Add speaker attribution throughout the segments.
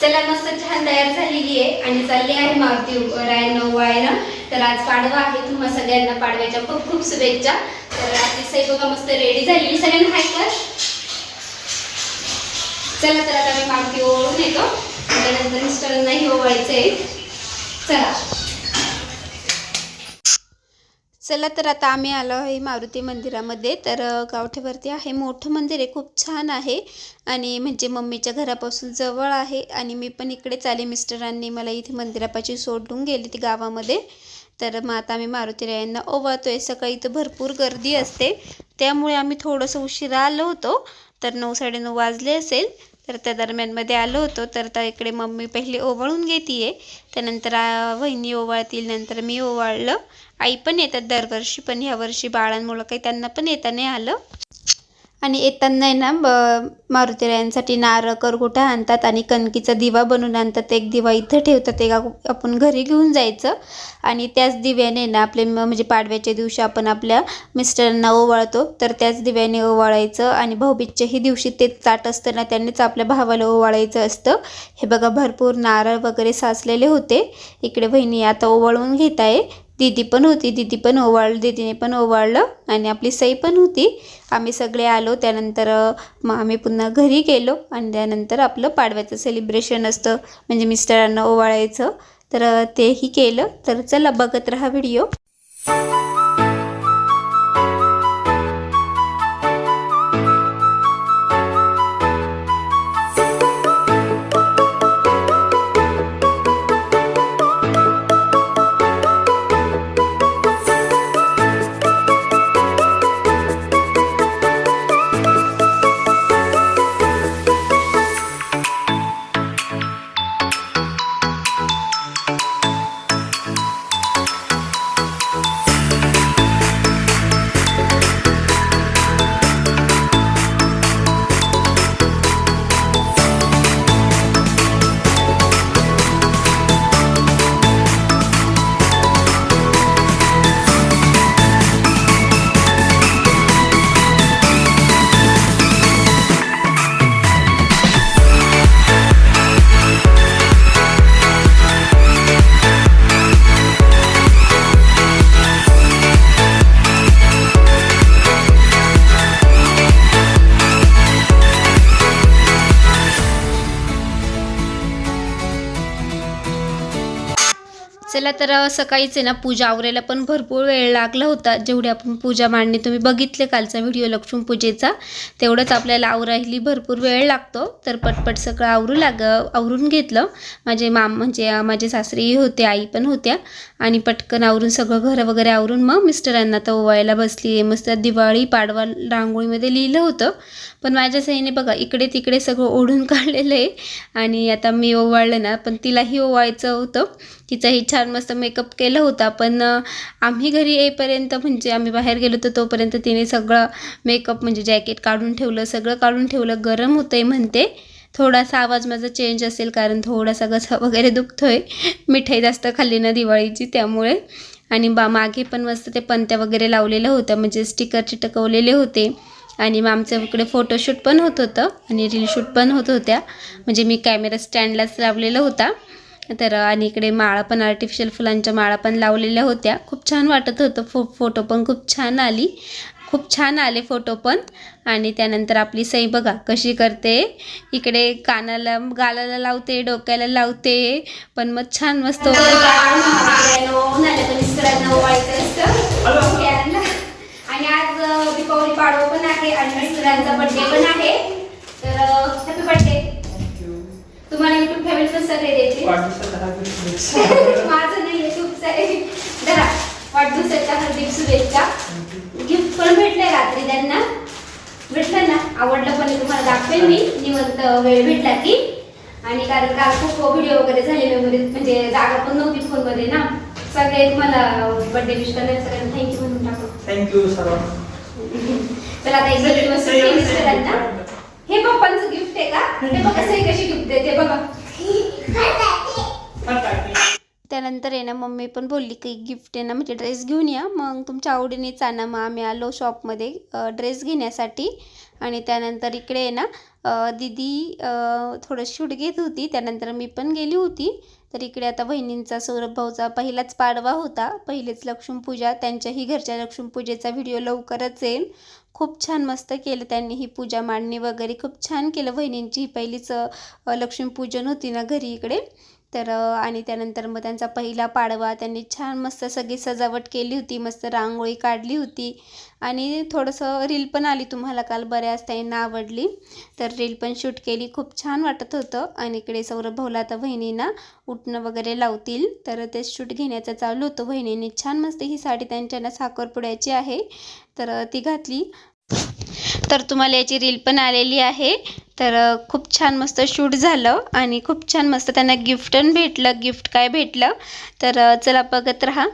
Speaker 1: चला मस्त छान तयार झालेली आहे. आणि चालली आहे मारुती रायनं वायनं तर आज पाडवा आहे. तुम्हा सगळ्यांना पाडव्याच्या खूप खूप शुभेच्छा. तर आपली सई बघा मस्त रेडी झालेली. सगळ्यांना हाय कर. चला तर आता मी मारुती ओळून येतो. त्यानंतर मिस्टरांनाही ओवाळायचं आहे चला. चला तर आता आम्ही आलो आहे मारुती मंदिरामध्ये. तर गावठेवरती आहे. मोठं मंदिर आहे. खूप छान आहे. आणि म्हणजे मम्मीच्या घरापासून जवळ आहे. आणि मी पण इकडेच आले. मिस्टरांनी मला इथे मंदिरापाशी सोडून गेली ती गावामध्ये. तर मग आता आम्ही मारुतीरायांना ओवाळतोय. सकाळी तर भरपूर गर्दी असते. त्यामुळे आम्ही थोडंसं उशिरा आलो होतो. तर नऊ साडेनऊ वाजले असेल. तर त्या दरम्यानमध्ये आलो होतो. तर त्या इकडे मम्मी पहिले ओवाळून घेते त्यानंतर वहिनी ओवाळतील. नंतर मी ओवाळलं. आई पण येतात दरवर्षी पण ह्या वर्षी बाळांमुळं काही त्यांना पण येता नाही आलं. आणि येताना आहे ना ब मारुतीरायांसाठी नारळ करगोटा आणतात आणि कणकीचा दिवा बनवून आणतात. एक दिवा इथं ठेवतात एक आपण घरी घेऊन जायचं. आणि त्याच दिव्याने ना आपले म्हणजे पाडव्याच्या दिवशी आपण आपल्या मिस्टरांना ओवाळतो. तर त्याच दिव्याने ओवाळायचं आणि भाऊबीजच्याही दिवशी ते ताट असतं ना त्यांनीच आपल्या भावाला ओवाळायचं असतं. हे बघा भरपूर नारळ वगैरे साचलेले होते. इकडे बहिणी आता ओवाळून घेत आहे. दीदी पण होती दीदी पण ओवाळ दीदीने पण ओवाळलं आणि आपली सई पण होती. आम्ही सगळे आलो त्यानंतर मग आम्ही पुन्हा घरी गेलो आणि त्यानंतर आपलं पाडव्याचं सेलिब्रेशन असतं म्हणजे मिस्टरांना ओवाळायचं. तर तेही केलं. तर चला बघत राहा व्हिडिओ तर सकाळीच आहे ना पूजा आवरायला पण भरपूर वेळ लागला होता. जेवढी आपण पूजा मांडणी तुम्ही बघितले कालचा व्हिडिओ लक्ष्मी पूजेचा तेवढंच आपल्याला आवरायली भरपूर वेळ लागतो. तर पटपट सगळं आवरू लाग आवरून घेतलं. माझे माम म्हणजे माझे सासरेही होते आई पण होत्या. आणि पटकन आवरून सगळं घरं वगैरे आवरून मग मिस्टरांना तर ओवायला बसली आहे मस्त दिवाळी पाडवा रांगोळीमध्ये लिहिलं होतं. पण माझ्या सईने बघा इकडे तिकडे सगळं ओढून काढलेलं आहे. आणि आता मी ओवाळलं ना पण तिलाही ओवायचं होतं. तिचाही छान मस्त मेकअप केला होता. पण आम्ही घरी येईपर्यंत म्हणजे आम्ही बाहेर गेलो तर तोपर्यंत तिने सगळं मेकअप म्हणजे जॅकेट काढून ठेवलं सगळं काढून ठेवलं. गरम होतं आहे म्हणते. थोडासा आवाज माझा चेंज असेल कारण थोडासा घसा वगैरे दुखतो आहे मिठाई जास्त खाल्ली ना दिवाळीची त्यामुळे. आणि बा मागे पण मस्त ते पंत्या वगैरे लावलेलं होत्या म्हणजे स्टिकर चिटकवलेले होते. आणि मग आमच्या इकडे फोटोशूट पण होत होतं आणि रीलशूट पण होत होत्या. म्हणजे मी कॅमेरा स्टँडलाच लावलेला होता. तर आणि इकडे माळा पण आर्टिफिशियल फुलांच्या माळा पण लावलेल्या होत्या. खूप छान वाटत होतं. फो फोटो पण खूप छान आली. खूप छान आले फोटो पण. आणि त्यानंतर आपली सई बघा कशी करते. इकडे कानाला गालाला लावते डोक्याला लावते. पण मग छान मस्त. आणि आज दीपावली पाडवा पण आहे आणि मिस्टरांचा बर्थडे पण आहे. तुम्हाला युट्यूब फॅमिली सगळे देते माझं नाही आहे. खूप सारे जरा वाढदिवसाच्या हार्दिक शुभेच्छा. गिफ्ट पण भेटलंय रात्री त्यांना. भेटलं ना? आवडलं पण तुम्हाला दाखवेल मी. निवंत वेळ भेटला की. आणि कारण काल खूप व्हिडिओ वगैरे झाले मेमोरी म्हणजे जागा पण नव्हती फोनमध्ये ना. सगळे तुम्हाला बर्थडे विश करण्यासाठी सगळ्यांना थँक्यू म्हणून टाकू.
Speaker 2: थँक्यू सर्वांना
Speaker 1: तर आता एक दिवस हे पप्पांचं गिफ्ट आहे का? हे बघा सही कशी गिफ्ट देते बघा. त्यानंतर आहे ना मम्मी पण बोलली की गिफ्ट आहे ना म्हणजे ड्रेस घेऊन या. मग तुमच्या आवडीनेच आणा मग आम्ही आलो शॉपमध्ये ड्रेस घेण्यासाठी. आणि त्यानंतर इकडे आहे ना दीदी थोडं शूट घेत होती. त्यानंतर मी पण गेली होती. तर इकडे आता बहिणींचा सौरभ भाऊचा पहिलाच पाडवा होता. पहिलेच लक्ष्मीपूजा त्यांच्याही घरच्या लक्ष्मीपूजेचा व्हिडिओ लवकरच येईल. खूप छान मस्त केलं त्यांनी ही पूजा मांडणी वगैरे. खूप छान केलं बहिणींची ही पहिलीच लक्ष्मीपूजन होती ना घरी इकडे. तर आणि त्यानंतर मग त्यांचा पहिला पाडवा त्यांनी छान मस्त सगळी सजावट केली होती मस्त रांगोळी काढली होती. आणि थोडंसं रील पण आली तुम्हाला काल बऱ्याच ताईंना आवडली. तर रील पण शूट केली खूप छान वाटत होतं. आणि इकडे सौरभ भाऊला तर बहिणींना उठणं वगैरे लावतील. तर ते शूट घेण्याचं चालू होतं. बहिणींनी छान मस्त ही साडी त्यांच्या साखरपुड्याची आहे. तर ती घातली. तर तुम्हाला याची रील पण आलेली आहे. तर खूप छान मस्त शूट झालं आणि खूप छान मस्त त्यांना गिफ्ट पण भेटलं गिफ्ट काय भेटलं? तर चला बघत राहा.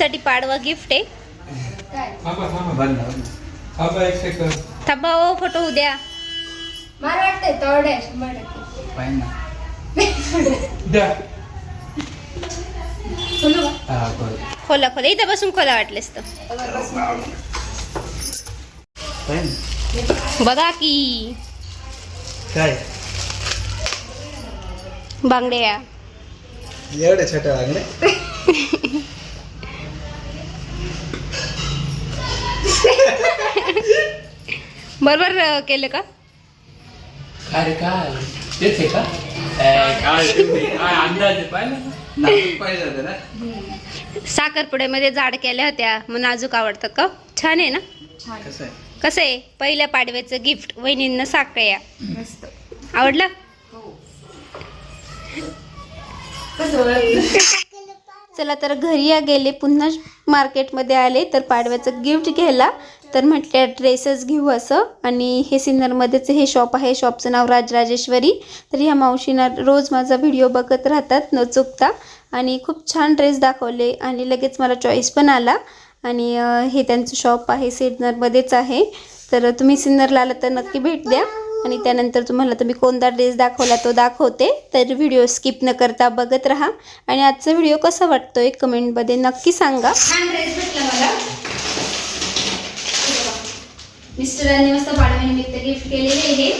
Speaker 1: वहिनींसाठी पाडवा गिफ्ट आहे.
Speaker 2: थांबा थांबा थांबा एक सेकंद
Speaker 1: थांबा ओ फोटो उद्या.
Speaker 3: मला वाटतंय तेवढे शंभर टक्के.
Speaker 2: द्या.
Speaker 3: बोलू का?
Speaker 2: हा बरं
Speaker 1: खोला खोला. इथं बसून खोला वाटलेस तर. बघा की.
Speaker 4: काय?
Speaker 1: बांगड्या.
Speaker 4: एवढे छोटे लागले
Speaker 1: बरोबर केलं का?
Speaker 2: काय काय? तेच आहे का? काय? अंदाज
Speaker 4: पाहिजे ना?
Speaker 1: साखरपुड्यामध्ये जाड केल्या होत्या मग नाजूक आवडतं का? छान आहे ना?
Speaker 4: कसं आहे?
Speaker 1: पहिल्या पाडव्याचं गिफ्ट वहिनींना साखळ्या आवडलं?
Speaker 3: ओळखलं?
Speaker 1: चला तर घरी या गेले पुन्हा मार्केटमध्ये आले तर पाडव्याचं गिफ्ट घ्यायला. तर म्हटल्या ड्रेसेस घेऊ असं. आणि हे सिन्नरमध्येच हे शॉप आहे. शॉपचं नाव राजराजेश्वरी. तर ह्या मावशींना रोज माझा व्हिडिओ बघत राहतात न चुकता. आणि खूप छान ड्रेस दाखवले आणि लगेच मला चॉईस पण आला. आणि हे त्यांचं शॉप आहे सिन्नरमध्येच आहे. तर तुम्ही सिन्नरला आलं तर नक्की भेट द्या. आणि त्यानंतर तुम्हाला तुम्ही कोणता ड्रेस दाखवला तो दाखवते. तर व्हिडिओ स्किप न करता बघत राहा. आणि आजचा व्हिडिओ कसा वाटतोय कमेंटमध्ये नक्की सांगा. छान ड्रेस भेटला मला. मिस्टरांनी मस्त पाडव्यानिमित्त गिफ्ट केलेले आहे.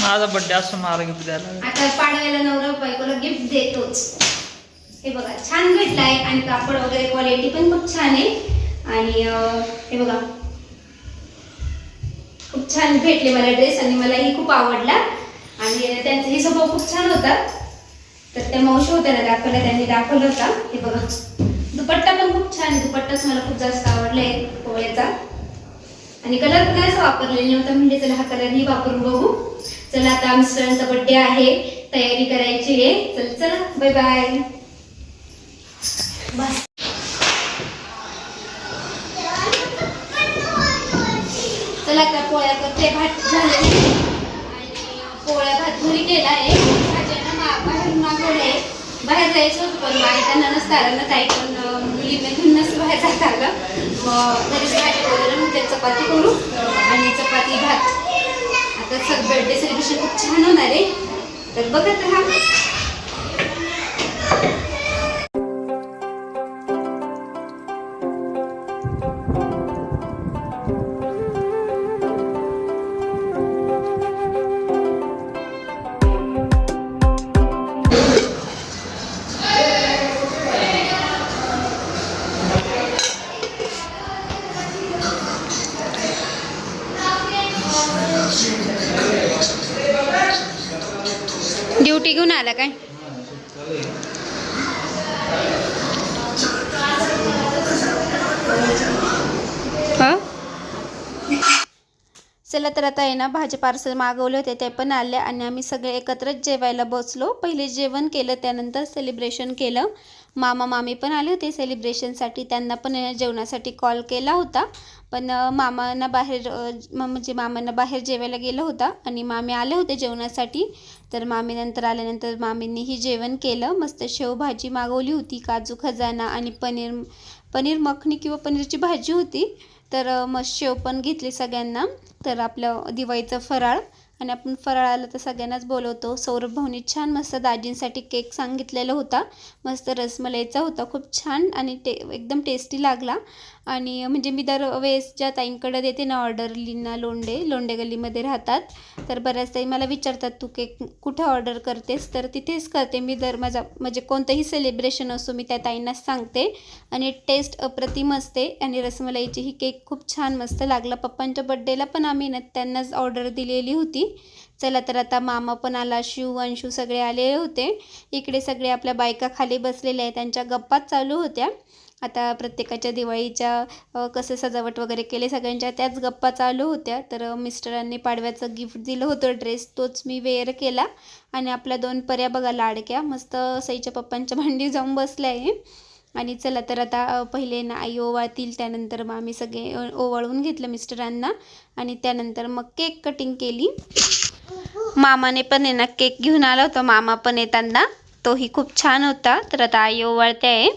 Speaker 5: माझा बड्डे असं मला गिफ्ट द्यायला.
Speaker 1: आता पाडव्याला नवरा बायकोला गिफ्ट देतोच. हे बघा छान भेटलाय आणि कापड वगैरे क्वालिटी पण खूप छान आहे. आणि हे बघा. खूप छान भेटले मला ड्रेस आणि मलाही खूप आवडला. आणि त्यांचाही स्वभाव खूप छान होता. तर त्या मावशी होत्या ना दाखवल्या त्यांनी दाखवलं होता. हे बघा. दुपट्टा पण खूप छान आहे. दुपट्टाच मला खूप जास्त आवडलाय पोळ्याचा. आणि कलर पण असं वापरलेला नव्हता म्हणजे चला हा कलरही वापरून बघू. चला आता मिस्टरांचा बर्थडे आहे तयारी करायची आहे. चल चला बाय बाय बस चला आता पोळ्या करते भात झाले. आणि पोळ्या भात घरी केला आहे भाज्यांना ना बाहेरून मागवले बाहेर जायचं होतं पण बायकांना नसतं आलं ना काही पण मुलींना घेऊन नसतं बाहेर जात आलं. मग घरीच भाजी वगैरे मग ते चपाती करू आणि चपाती भात. आता सग बर्थडे सेलिब्रेशन खूप छान होणार आहे. तर बघत राहा. चला तर आता आहे ना भाजी पार्सल मागवले होते ते पण आले आणि आम्ही सगळे एकत्रच जेवायला बसलो. पहिले जेवण केलं त्यानंतर सेलिब्रेशन केलं. मामा मामी पण आले होते सेलिब्रेशनसाठी त्यांना पण जेवणासाठी कॉल केला होता. पण मामांना बाहेर म्हणजे मामांना बाहेर जेवायला गेला होता आणि मामी आले होते जेवणासाठी. तर मामी नंतर आल्यानंतर मामींनीही जेवण केलं. मस्त शेवभाजी मागवली होती काजू खजाना आणि पनीर पनीर मखनी किंवा पनीरची भाजी होती. तर मग शेव पण घेतली सगळ्यांना. तर आपलं दिवाळीचं फराळ आणि आपण फराळाला तर सगळ्यांनाच बोलवतो. सौरभ भाऊनी छान मस्त दाजींसाठी केक सांगितलेला होता. मस्त रसमलाईचा होता. खूप छान आणि टे एकदम टेस्टी लागला. आणि म्हणजे मी दरवेळेस ज्या ताईंकडे देते ना ऑर्डर लीना लोंडे लोंडे गल्लीमध्ये राहतात. तर बऱ्याच ताई मला विचारतात तू केक कुठं ऑर्डर करतेस? तर तिथेच करते. मी दर माझा म्हणजे कोणतंही सेलिब्रेशन असो मी त्या ताईंनाच सांगते. आणि टेस्ट अप्रतिम असते. आणि रसमलाईची ही केक खूप छान मस्त लागला. पप्पांच्या बड्डेला पण आम्ही ना त्यांनाच ऑर्डर दिलेली होती. चला तर आता मामा पण आला शिव अंशू सगळे आलेले होते. इकडे सगळे आपल्या बायका खाली बसलेल्या आहेत त्यांच्या गप्पाच चालू होत्या. आता प्रत्येकाच्या दिवाळीच्या कसे कसं सजावट वगैरे केले सगळ्यांच्या त्याच गप्पा चालू होत्या. तर मिस्टरांनी पाडव्याचं गिफ्ट दिलं होतं ड्रेस तोच मी वेअर केला. आणि आपल्या दोन पर्या बघा लाडक्या मस्त सईच्या पप्पांच्या भांडी जाऊन बसल्या आहे. आणि चला तर आता पहिले ना आई ओवाळतील त्यानंतर मग आम्ही सगळे ओवाळून घेतलं मिस्टरांना. आणि त्यानंतर मग केक कटिंग केली. मामाने पण आहे ना केक घेऊन आला होता. मामा पण येताना. तोही खूप छान होता. तर आता आई ओवाळते आहे.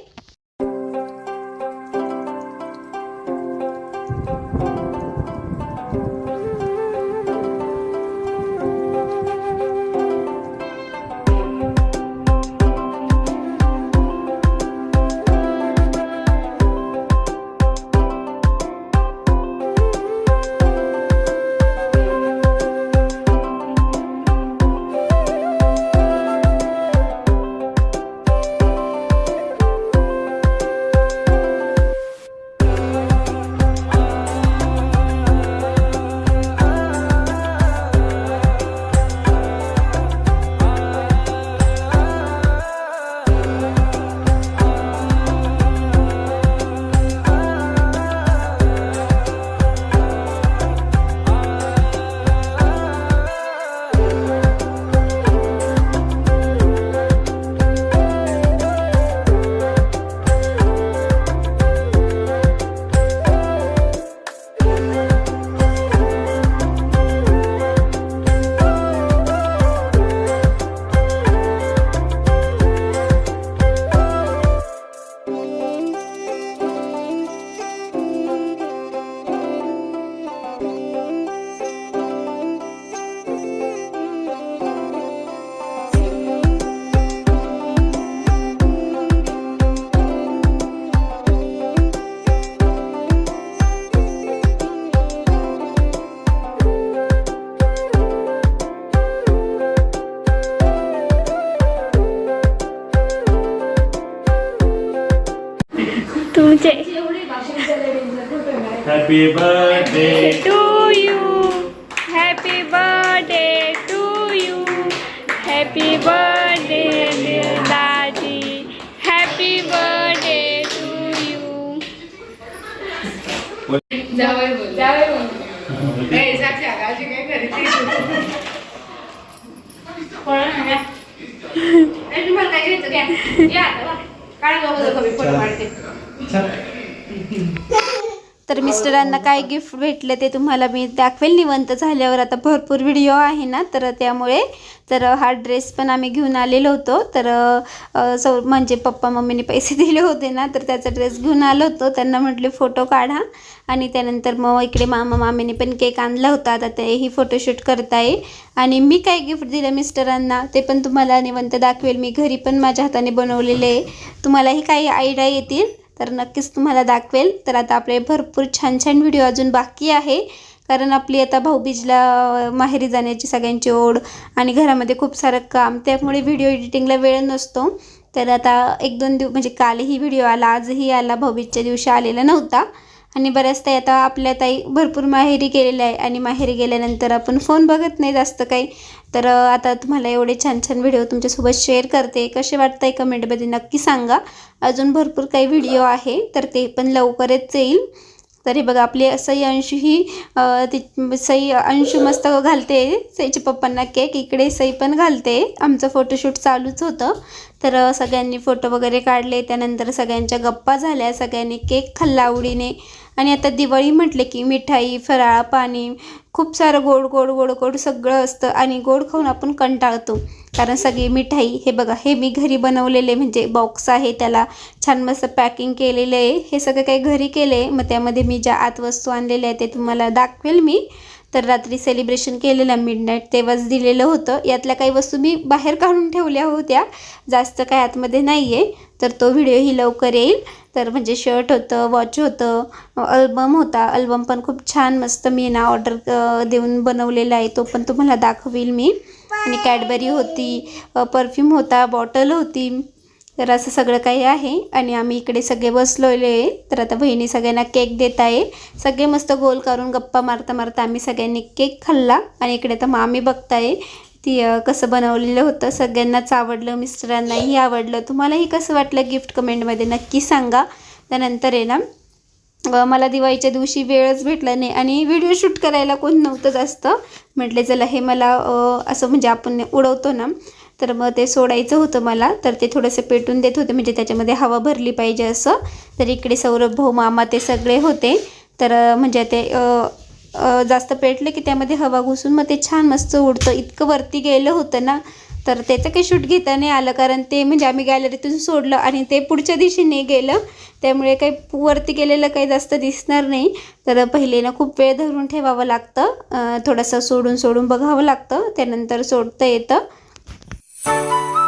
Speaker 1: तुमचे.
Speaker 2: Happy birthday
Speaker 1: to you happy birthday to you happy birthday Dadi happy birthday to you
Speaker 3: जावई बोल. जावई बोल. ए साक्षी आगाची काय करते तुम्हाला काय घ्यायचं? घ्या. या आता. काढा गं,
Speaker 1: तर मिस्टरांना काय गिफ्ट भेटलं ते तुम्हाला मी दाखवेल. निवंत झाल्यावर आता भरपूर व्हिडिओ आहे ना तर त्यामुळे तर हा ड्रेस पण आम्ही घेऊन आलेलो होतो. तर सौ म्हणजे पप्पा मम्मीने पैसे दिले होते ना तर त्याचा ड्रेस घेऊन आलो होतो. त्यांना म्हटले फोटो काढा. आणि त्यानंतर मग इकडे मामा मामीने पण केक आणला होता. आता तेही फोटोशूट करता येईल. आणि मी काय गिफ्ट दिलं मिस्टरांना ते पण तुम्हाला निवंत दाखवेल. मी घरी पण माझ्या हाताने बनवलेले आहे. तुम्हालाही काही आयडिया येतील. तर नक्कीच तुम्हाला दाखवेल. तर आता आपले भरपूर छान छान व्हिडिओ अजून बाकी आहे. कारण आपली आता भाऊबीजला माहेरी जाण्याची सगळ्यांची ओढ आणि घरामध्ये खूप सारं काम त्यामुळे व्हिडिओ एडिटिंगला वेळ नसतो. तर आता एक दोन दिवस म्हणजे कालही व्हिडिओ आला आजही आला भाऊबीजच्या दिवशी आलेला नव्हता. आणि बऱ्याच ताई आता आपल्या ताई भरपूर माहेरी गेलेल्या आहे आणि माहेरी गेल्यानंतर आपण फोन बघत नाही जास्त काही. तर आता तुम्हाला एवढे छान छान व्हिडिओ तुमच्यासोबत शेअर करते. कसे वाटतंय कमेंटमध्ये नक्की सांगा. अजून भरपूर काही व्हिडिओ आहे तर ते पण लवकरच येईल. तरी बघा आपली सई अंशू ही ती सई अंशू मस्त घालते. सईच्या पप्पांना केक इकडे सई पण घालते. आमचं फोटोशूट चालूच होतं. तर सगळ्यांनी फोटो वगैरे काढले. त्यानंतर सगळ्यांच्या गप्पा झाल्या. सगळ्यांनी केक खाल्ला आवडीने. आणि आता दिवाळी म्हटले की मिठाई फराळ पाणी खूप सारं गोड गोड गोड गोड सगळं असतं आणि गोड खाऊन आपण कंटाळतो. कारण सगळी मिठाई हे बघा हे मी घरी बनवलेले म्हणजे बॉक्स आहे. त्याला छान मस्त पॅकिंग केलेलं आहे. हे सगळं काही घरी केलं आहे मग त्यामध्ये मी ज्या आत वस्तू आणलेल्या आहेत ते तुम्हाला दाखवेल मी. तर रात्री सेलिब्रेशन केलेलं मिड नाईट तेव्हाच दिलेलं होतं. यातल्या काही वस्तू मी बाहेर काढून ठेवल्या होत्या. जास्त काय आतमध्ये नाही आहे तर तो व्हिडिओही लवकर येईल. तर म्हणजे शर्ट होतं वॉच होतं अल्बम होता. अल्बम पण खूप छान मस्त मी ना ऑर्डर देऊन बनवलेला आहे. तो पण तुम्हाला दाखवील मी. आणि कॅडबरी होती परफ्यूम होता बॉटल होती. तर असं सगळं काही आहे आणि आम्ही इकडे सगळे बसलोले आहे तर आता बहिणी सगळ्यांना केक देत आहे सगळे मस्त गोल करून गप्पा मारता मारता आम्ही सगळ्यांनी केक खाल्ला. आणि इकडे तर मामी बघताय ती कसं बनवलेलं होतं. सगळ्यांनाच आवडलं मिस्टरांनाही आवडलं. तुम्हालाही कसं वाटलं गिफ्ट कमेंटमध्ये नक्की सांगा. त्यानंतर आहे ना मला दिवाळीच्या दिवशी वेळच भेटला नाही आणि व्हिडिओ शूट करायला कोण नव्हतं जास्त. म्हटले चला हे मला असं म्हणजे आपण उडवतो ना तर मग ते सोडायचं होतं मला. तर ते थोडंसं पेटून देत होते म्हणजे त्याच्यामध्ये हवा भरली पाहिजे असं. तर इकडे सौरभ भाऊ मामा ते सगळे होते. तर म्हणजे ते जास्त पेटलं की त्यामध्ये हवा घुसून मग ते छान मस्त उडतं. इतकं वरती गेलं होतं ना. तर त्याचं काही शूट घेता नाही आलं कारण ते म्हणजे आम्ही गॅलरीतून सोडलं आणि ते पुढच्या दिशेने गेलं. त्यामुळे काही वरती गेलेलं काही जास्त दिसणार नाही. तर पहिले ना खूप वेळ धरून ठेवावं लागतं. थोडंसं सोडून सोडून बघावं लागतं. त्यानंतर सोडता येतं. Música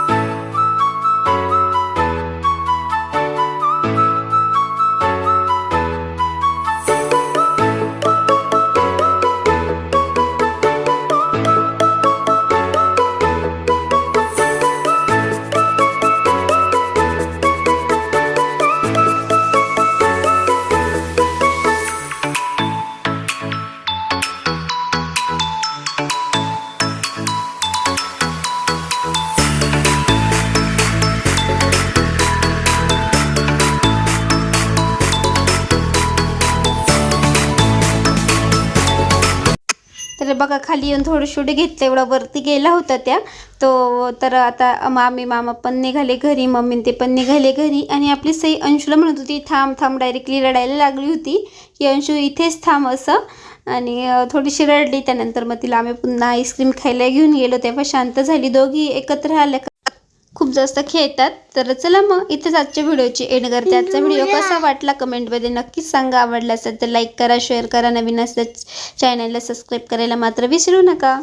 Speaker 1: तर बघा खाली येऊन थोडं शूट घेतलं एवढा वरती गेला होता त्या. तो तर आता मामी मामा पण निघाले घरी मम्मी ते पण निघाले घरी. आणि आपली सई अंशूला म्हणत होती थांब थांब डायरेक्टली रडायला लागली होती. की अंशू इथेच थांब असं. आणि थोडीशी रडली. त्यानंतर मग तिला आम्ही पुन्हा आईस्क्रीम खायला घेऊन गेलो. तेव्हा शांत झाली. दोघी एकत्र आल्या. का खूप जास्त खेळतात. तर चला मग इथेच आजच्या व्हिडिओची एंड करते. आजचा व्हिडिओ कसा वाटला कमेंटमध्ये नक्कीच सांगा. आवडला असेल तर लाईक करा शेअर करा. नवीन असल्यास चॅनलला सबस्क्राईब करायला मात्र विसरू नका.